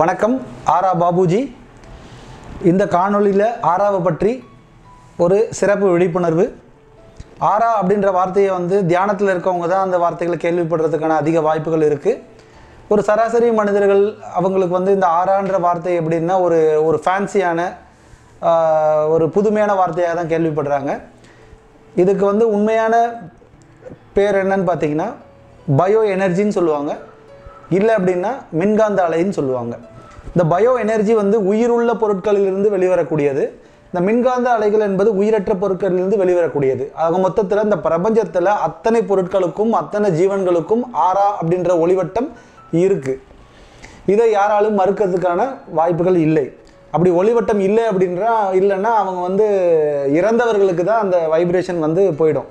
வணக்கம் ஆரா பாபுஜி. இந்த காணொளியில் ஆராவை பற்றி ஒரு சிறப்பு விழிப்புணர்வு. ஆரா அப்படின்ற வார்த்தையை வந்து தியானத்தில் இருக்கவங்க தான் அந்த வார்த்தைகளை கேள்விப்படுறதுக்கான அதிக வாய்ப்புகள் இருக்குது ஒரு சராசரி மனிதர்கள் அவங்களுக்கு வந்து இந்த ஆரான்ற வார்த்தை எப்படின்னா ஒரு ஒரு ஃபேன்சியான ஒரு புதுமையான வார்த்தையாக தான் கேள்விப்படுறாங்க. இதுக்கு வந்து உண்மையான பேர் என்னன்னு பார்த்தீங்கன்னா பயோ எனர்ஜின்னு சொல்லுவாங்க. இல்லை அப்படின்னா மின்காந்த அலைன்னு சொல்லுவாங்க. இந்த பயோ எனர்ஜி வந்து உயிருள்ள பொருட்களிலிருந்து வெளிவரக்கூடியது. இந்த மின்காந்த அலைகள் என்பது உயிரற்ற பொருட்களிலிருந்து வெளிவரக்கூடியது. ஆக மொத்தத்தில் இந்த பிரபஞ்சத்தில் அத்தனை பொருட்களுக்கும் அத்தனை ஜீவன்களுக்கும் ஆறா அப்படின்ற ஒளிவட்டம் இருக்குது இதை யாராலும் மறுக்கிறதுக்கான வாய்ப்புகள் இல்லை. அப்படி ஒளிவட்டம் இல்லை அப்படின்றா இல்லைன்னா அவங்க வந்து இறந்தவர்களுக்கு தான் அந்த வைப்ரேஷன் வந்து போயிடும்.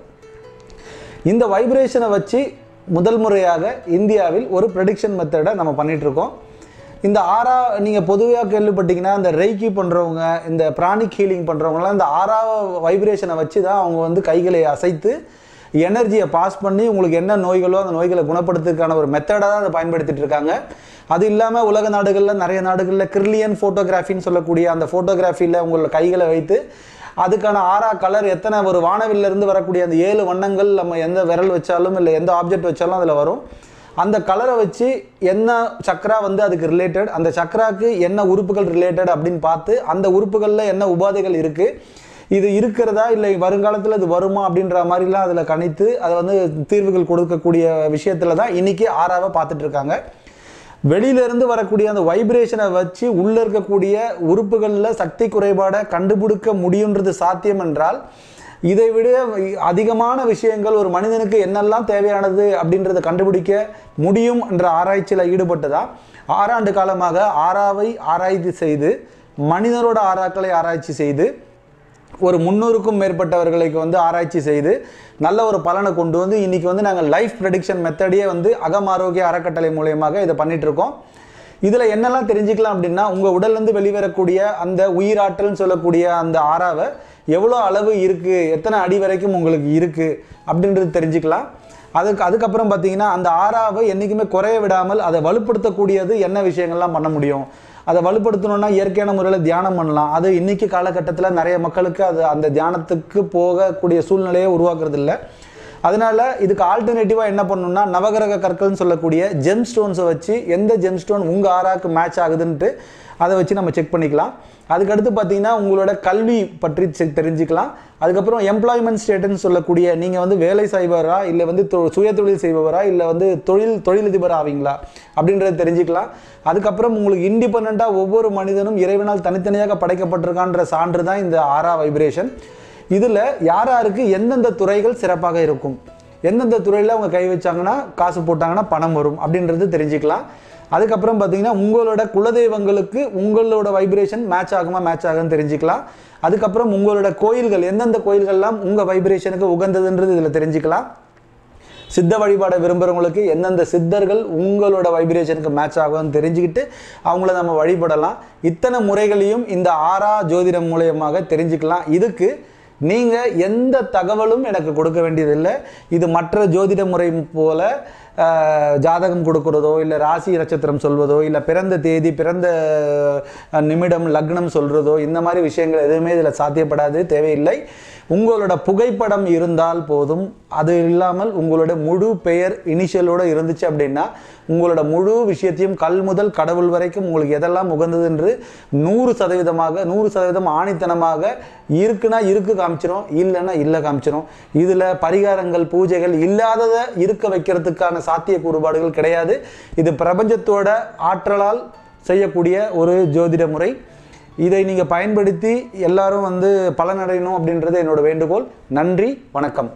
இந்த வைப்ரேஷனை வச்சு முதல் முறையாக இந்தியாவில் ஒரு ப்ரெடிக்ஷன் மெத்தடை நம்ம பண்ணிகிட்ருக்கோம் இருக்கோம் இந்த ஆறா நீங்கள் பொதுவாக கேள்விப்பட்டீங்கன்னா இந்த ரெய்கி பண்ணுறவங்க இந்த பிராணிக் ஹீலிங் பண்ணுறவங்கலாம் இந்த ஆறாவ வைப்ரேஷனை வச்சு தான் அவங்க வந்து கைகளை அசைத்து எனர்ஜியை பாஸ் பண்ணி உங்களுக்கு என்ன நோய்களோ அந்த நோய்களை குணப்படுத்துறதுக்கான ஒரு மெத்தடாக தான் அதை பயன்படுத்திட்டு இருக்காங்க. அது இல்லாமல் உலக நாடுகளில் நிறைய நாடுகளில் கிர்லியன் ஃபோட்டோகிராஃபின்னு சொல்லக்கூடிய அந்த ஃபோட்டோகிராஃபியில் உங்களோட கைகளை வைத்து அதுக்கான ஆறா கலர் எத்தனை ஒரு வானவிலிருந்து வரக்கூடிய அந்த ஏழு வண்ணங்கள் நம்ம எந்த விரல் வச்சாலும் இல்லை எந்த ஆப்ஜெக்ட் வச்சாலும் அதில் வரும். அந்த கலரை வச்சு என்ன சக்ரா வந்து அதுக்கு ரிலேட்டட் அந்த சக்ராக்கு என்ன உறுப்புகள் ரிலேட்டட் அப்படின்னு பார்த்து அந்த உறுப்புகளில் என்ன உபாதைகள் இருக்குது இது இருக்கிறதா இல்லை வருங்காலத்தில் இது வருமா அப்படின்ற மாதிரிலாம் அதில் கணித்து அதை வந்து தீர்வுகள் கொடுக்கக்கூடிய விஷயத்தில் தான் இன்றைக்கி ஆறாவை பார்த்துட்ருக்காங்க வெளியிலிருந்து வரக்கூடிய அந்த வைப்ரேஷனை வச்சு உள்ளே இருக்கக்கூடிய உறுப்புகளில் சக்தி குறைபாடை கண்டுபிடிக்க முடியுன்றது சாத்தியம் என்றால் இதை விட அதிகமான விஷயங்கள் ஒரு மனிதனுக்கு என்னெல்லாம் தேவையானது அப்படின்றத கண்டுபிடிக்க முடியும் என்ற ஆராய்ச்சியில் ஈடுபட்டதா? ஆறாண்டு காலமாக ஆறாவை ஆராய்ச்சி செய்து மனிதரோட ஆறாக்களை ஆராய்ச்சி செய்து ஒரு முந்நூறுக்கும் மேற்பட்டவர்களுக்கு வந்து ஆராய்ச்சி செய்து நல்ல ஒரு பலனை கொண்டு வந்து இன்றைக்கி வந்து நாங்கள் லைஃப் ப்ரெடிக்ஷன் மெத்தடியே வந்து அகம் ஆரோக்கிய அறக்கட்டளை மூலயமாக இதை பண்ணிட்டு இருக்கோம். இதில் என்னெல்லாம் தெரிஞ்சுக்கலாம் அப்படின்னா உங்கள் உடல்லேருந்து வெளிவரக்கூடிய அந்த உயிராற்றல்னு சொல்லக்கூடிய அந்த ஆறாவை எவ்வளோ அளவு இருக்குது எத்தனை அடி வரைக்கும் உங்களுக்கு இருக்குது அப்படின்றது தெரிஞ்சுக்கலாம். அதுக்கு அதுக்கப்புறம் பார்த்தீங்கன்னா அந்த ஆறாவை என்றைக்குமே குறைய விடாமல் அதை வலுப்படுத்தக்கூடியது என்ன விஷயங்கள்லாம் பண்ண முடியும்? அதை வலுப்படுத்தணும்னா இயற்கையான முறையில் தியானம் பண்ணலாம். அது இன்னைக்கு காலகட்டத்தில் நிறைய மக்களுக்கு அது அந்த தியானத்துக்கு போகக்கூடிய சூழ்நிலையை உருவாக்குறது இல்லை அதனால இதுக்கு ஆல்டர்னேட்டிவாக என்ன பண்ணணும்னா நவகிரக கற்கள்னு சொல்லக்கூடிய ஜெம் ஸ்டோன்ஸை வச்சு எந்த ஜெம் ஸ்டோன் உங்கள் ஆறாக்கு மேட்ச் ஆகுதுன்ட்டு அதை வச்சு நம்ம செக் பண்ணிக்கலாம். அதுக்கடுத்து பார்த்தீங்கன்னா உங்களோட கல்வி பற்றி செக் தெரிஞ்சுக்கலாம். அதுக்கப்புறம் எம்ப்ளாய்மெண்ட் ஸ்டேட்டுன்னு சொல்லக்கூடிய நீங்கள் வந்து வேலை செய்பவரா இல்லை வந்து தொ சுய தொழில் செய்பவரா இல்லை வந்து தொழில் தொழிலதிபர் ஆவீங்களா? அப்படின்றத தெரிஞ்சுக்கலாம். அதுக்கப்புறம் உங்களுக்கு இண்டிபெண்ட்டாக ஒவ்வொரு மனிதனும் இறைவனால் தனித்தனியாக படைக்கப்பட்டிருக்கான்ற சான்று தான் இந்த ஆறா வைப்ரேஷன் இதில் யார் யாருக்கு எந்தெந்த துறைகள் சிறப்பாக இருக்கும்? எந்தெந்த துறையில் அவங்க கை வச்சாங்கன்னா காசு போட்டாங்கன்னா பணம் வரும் அப்படின்றது தெரிஞ்சுக்கலாம். அதுக்கப்புறம் பார்த்தீங்கன்னா உங்களோட குலதெய்வங்களுக்கு உங்களோட வைப்ரேஷன் மேட்ச் ஆகுமா மேட்ச் ஆகுன்னு தெரிஞ்சுக்கலாம். அதுக்கப்புறம் உங்களோட கோயில்கள் எந்தெந்த கோயில்கள்லாம் உங்கள் வைப்ரேஷனுக்கு உகந்ததுன்றது இதில் தெரிஞ்சுக்கலாம். சித்த வழிபாடை விரும்புகிறவங்களுக்கு எந்தெந்த சித்தர்கள் உங்களோட வைப்ரேஷனுக்கு மேட்ச் ஆகும்னு தெரிஞ்சுக்கிட்டு அவங்கள நம்ம வழிபடலாம். இத்தனை முறைகளையும் இந்த ஆறா ஜோதிடம் மூலயமாக தெரிஞ்சுக்கலாம். இதுக்கு நீங்கள் எந்த தகவலும் எனக்கு கொடுக்க வேண்டியதில்லை. இது மற்ற ஜோதிட முறை போல ஜாதகம் கொடுக்குறதோ இல்லை ராசி நட்சத்திரம் சொல்வதோ இல்லை பிறந்த தேதி பிறந்த நிமிடம் லக்னம் சொல்கிறதோ இந்த மாதிரி விஷயங்கள் எதுவுமே இதில் சாத்தியப்படாது தேவையில்லை. உங்களோட புகைப்படம் இருந்தால் போதும். அது இல்லாமல் உங்களோட முழு பெயர் இனிஷியலோடு இருந்துச்சு அப்படின்னா உங்களோட முழு விஷயத்தையும் கல் முதல் கடவுள் வரைக்கும் உங்களுக்கு எதெல்லாம் உகந்தது என்று நூறு சதவீதமாக நூறு சதவீதம் ஆணித்தனமாக இருக்குன்னா இருக்கு காமிச்சிரும் இல்லைன்னா இல்லை காமிச்சிரும். இதில் பரிகாரங்கள் பூஜைகள் இல்லாததை இருக்க வைக்கிறதுக்கான சாத்திய கூறுபாடுகள் கிடையாது. இது பிரபஞ்சத்தோட ஆற்றலால் செய்யக்கூடிய ஒரு ஜோதிட முறை. இதை நீங்கள் பயன்படுத்தி எல்லாரும் வந்து பலனடையணும் அப்படின்றது என்னோட வேண்டுகோள். நன்றி வணக்கம்.